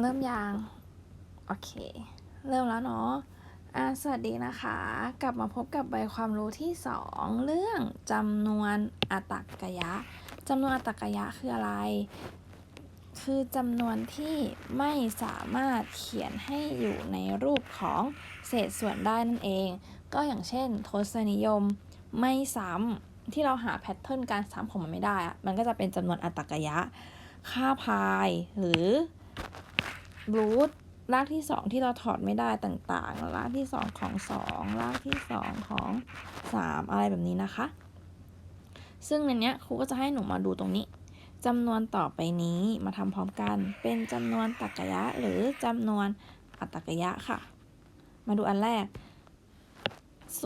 เริ่มยังโอเค เริ่มแล้วเนาะอ่าสวัสดีนะคะ กลับมาพบกับใบความรู้ที่ 2 เรื่องจำนวนอัตตกยะจำนวนอัตตกยะคืออะไร คือจำนวนที่ไม่สามารถเขียนให้อยู่ในรูปของเศษส่วนได้นั่นเอง ก็อย่างเช่นทศนิยมไม่ซ้ำที่เราหาแพทเทิร์นการซ้ำของมันไม่ได้อะมันก็จะเป็นจำนวนอัตตกยะ ค่าพายหรือ รูทรากที่2ที่เราถอดไม่ได้ต่างๆ รากที่2ของ2รากที่2ของ3อะไรแบบนี้นะคะ ซึ่งในเนี้ยครูก็จะให้หนูมาดูตรงนี้จำนวนต่อไปนี้มาทำพร้อมกัน เป็นจำนวนตรรกะยะ หรือจำนวนอัตตกยะค่ะ มาดูอันแรก 0.01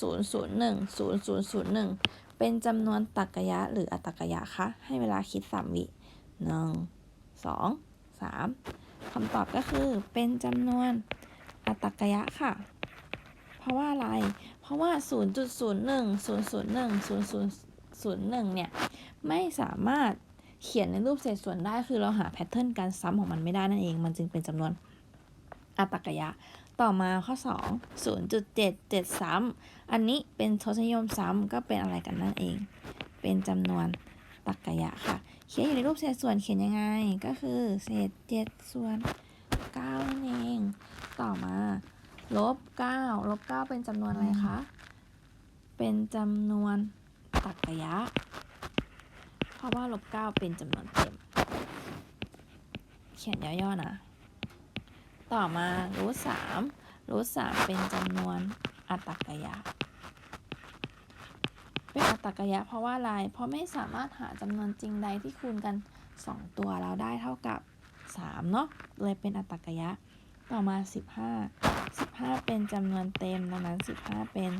001 0001 เป็นจำนวนตรรกะยะ หรืออัตตกยะคะ ให้เวลาคิด 3 วิหนึ่ งสองสามคำตอบก็คือเป็นจำนวนอัตกยะค่ะ เพราะว่าอะไร เพราะว่า 0.01 001 0001 เนี่ย ไม่สามารถเขียนในรูปเศษส่วนได้ คือเราหาแพทเทิร์นการซ้ำของมันไม่ได้นั่นเอง มันจึงเป็นจำนวนอัตตกยะ ต่อมาข้อ 2 0.77 ซ้ำอันนี้เป็นทศนิยมซ้ำก็เป็นอะไรกันนั่นเอง เป็นจำนวน ตรรกะยะค่ะ เขียนอยู่ในรูปเศษส่วนเขียนยังไง ก็คือเศษ7ส่วน9นั่นเอง ต่อมาลบ9ลบ9เป็นจำนวนอะไรคะ เป็นจำนวนตรรกะยะ เพราะว่าลบ9เป็นจำนวนเต็ม เขียนย่อๆนะ ต่อมารูทสามรูทสามเป็นจำนวนอัตตกยะ ตตกยะเพราะว่าอะไร เพราะไม่สามารถหาจำนวนจริงใดที่คูณกัน 2 ตัวแล้วได้เท่ากับ3เนาะ เลยเป็นอัตตกยะ ต่อมา 15 15 เป็นจำนวนเต็ม ดังนั้น 15 เป็น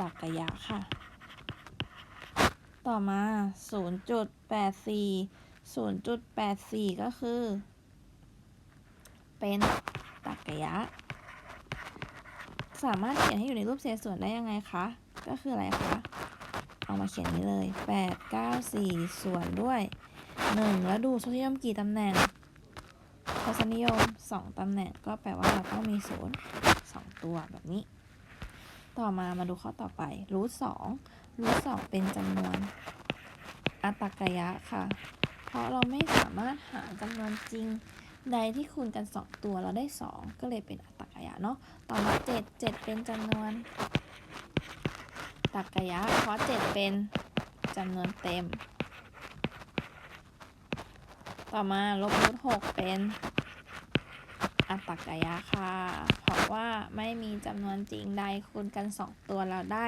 ตรรกะยะค่ะ ต่อมา 0.84 0.84 ก็คือ เป็นตรรกะยะ สามารถเขียนให้อยู่ในรูปเศษส่วนได้ยังไงคะ ก็คืออะไรคะ เอามาเขียนนี้เลย 8 9 4 ส่วนด้วย 1 แล้วดูทศนิยมกี่ตำแหน่งทศนิยม 2 ตำแหน่งก็แปลว่าเราต้องมีศูนย์2ตัวแบบนี้ ต่อมามาดูข้อต่อไปรูท2รูท2เป็นจำนวนอัตกยะค่ะ เพราะเราไม่สามารถหาจำนวนจริงใดที่คูณกัน 2 ตัวเราได้ 2 ก็เลยเป็นอัตตกยะเนาะ ต่อมา 7 7 เป็นจำนวน ตรรกยะเพราะ7เป็นจำนวนเต็ม ต่อมาลบรูท6เป็นอัตตกยะค่ะ เพราะว่าไม่มีจำนวนจริงใดคูณกัน2ตัวเราได้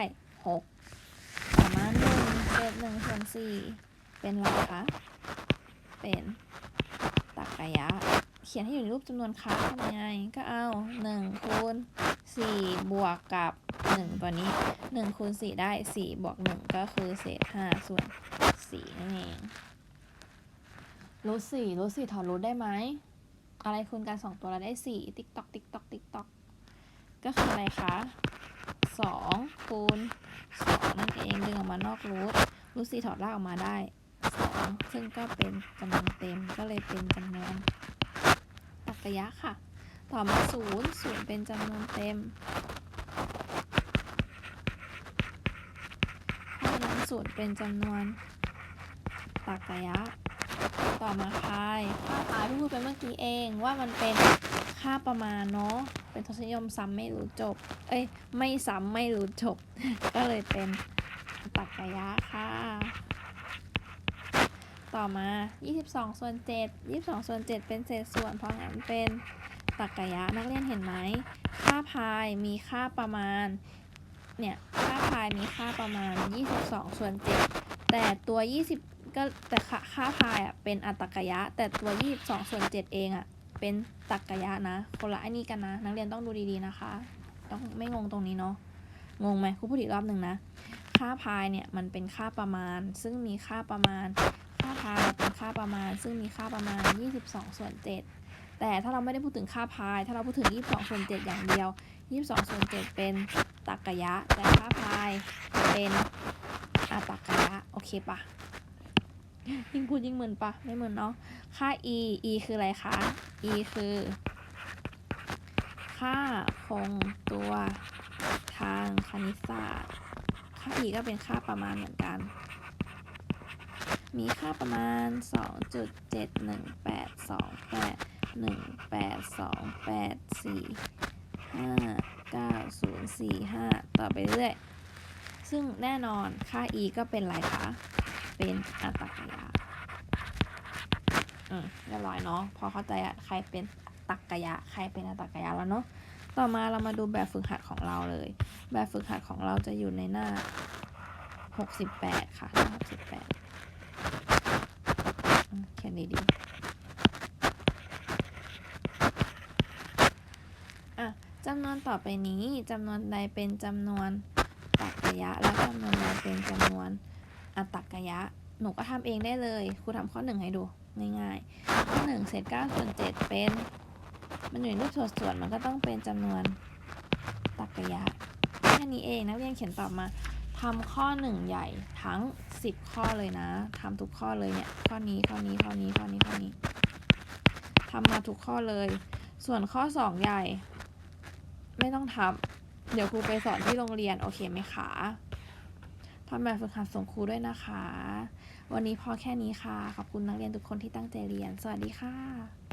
6ต่อมา1เศษ1ส่วน4เป็นอะไรคะ เป็นตรรกยะ เขียนให้อยู่ในรูปจำนวนค้าทำยังไงก็เอา1คูณ4บวกกับ 1 ตัวนี้1คูณ4ได้ 4 บวก 1 ก็คือเศษ 5 ส่วน4นั่นเองรูท4รูท4ถอดรูทได้ไหม อะไรคูณกัน2ตัวเราได้4ติ๊กตอกติ๊กตอกติ๊กตอกก็คืออะไรคะ2คูณ2นั่นเองดึงออกมานอกรูทรูท4ถอดรากออกมาได้2ซึ่งก็เป็นจำนวนเต็มก็เลยเป็นจำนวนตรรกยะค่ะ ต่อมา0 0เป็นจำนวนเต็ม เพราะฉะนั้นศูนย์เป็นจำนวนตรรกยะ ต่อมาพายค่าพายที่พูดไปเมื่อกี้เองว่ามันเป็นค่าประมาณเนาะ เป็นทศนิยมซ้ำไม่รู้จบ เอ้ย ไม่ซ้ำไม่รู้จบ ก็เลยเป็นตรรกยะค่ะ ต่อมา 22 ส่วน 7 22 ส่วน 7 เป็นเศษส่วน เพราะงั้นเป็นตรรกยะนักเรียนเห็นไหม ค่าพายมีค่าประมาณ เนี่ยค่าพายมีค่าประมาณ 22 ส่วน 7 แต่ตัว 20 ก็แต่ค่าค่าพายอะเป็นอัตตกยะ แต่ตัว 22 ส่วน 7 เองอะเป็นตรรกยะนะคนละอ้นี่กันนะ นักเรียนต้องดูดีๆนะคะ ต้องไม่งงตรงนี้เนาะงงไหมครูพูดอีกรอบหนึ่งนะ ค่าพายเนี่ยมันเป็นค่าประมาณ ซึ่งมีค่าประมาณ ค่าพายเป็นค่าประมาณ ซึ่งมีค่าประมาณ 22 ส่วน 7 แต่ถ้าเราไม่ได้พูดถึงค่าพาย ถ้าเราพูดถึง 22 ส่วน 7 อย่างเดียว 22 ส่วน 7 เป็น ตรรกยะแต่ค่าพายเป็นอัตตกยะโอเคปะยิ่งพูดยิ่งเหมึนปะไม่เหมึนเนาะค่า e e คืออะไรคะ e คือ ค่าคงตัวทางคณิตศาสตร์ ค่า e ก็เป็นค่าประมาณเหมือนกัน มีค่าประมาณ 0.9045 ต่อไปเรื่อย ซึ่งแน่นอนค่า e ก็เป็นอะไรคะ เป็นอัตราขยะ อืมเรียบร้อยเนาะ พอเข้าใจอะใครเป็นตักกะยะ ใครเป็นอัตราขยะแล้วเนาะ ต่อมาเรามาดูแบบฝึกหัดของเราเลย แบบฝึกหัดของเราจะอยู่ในหน้า 68 ค่ะหน้า68เขียนดีๆอะจำนวนต่อไปนี้จำนวนใดเป็นจำนวนตักกะยะ และจำนวนใดเป็นจำนวนอัตตกยะ หนูก็ทำเองได้เลย ครูทำข้อหนึ่งให้ดูง่ายๆ ข้อหนึ่งเศษเก้าส่วนเจ็ดเป็น มันอยู่ในรูปส่วนมันก็ต้องเป็นจำนวนตักกยะแค่นี้เองนักเรียนเขียนตอบมาทำข้อหนึ่งใหญ่ทั้ง 10 ข้อเลยนะทำทุกข้อเลยเนี่ยข้อนี้ข้อนี้ข้อนี้ข้อนี้ข้อนี้ทำมาทุกข้อเลย ส่วนข้อ 2 ใหญ่ ไม่ต้องทำเดี๋ยวครูไปสอนที่โรงเรียนโอเคไหมคะทำแบบฝึกหัดส่งครูด้วยนะคะ วันนี้พอแค่นี้ค่ะ ขอบคุณนักเรียนทุกคนที่ตั้งใจเรียน สวัสดีค่ะ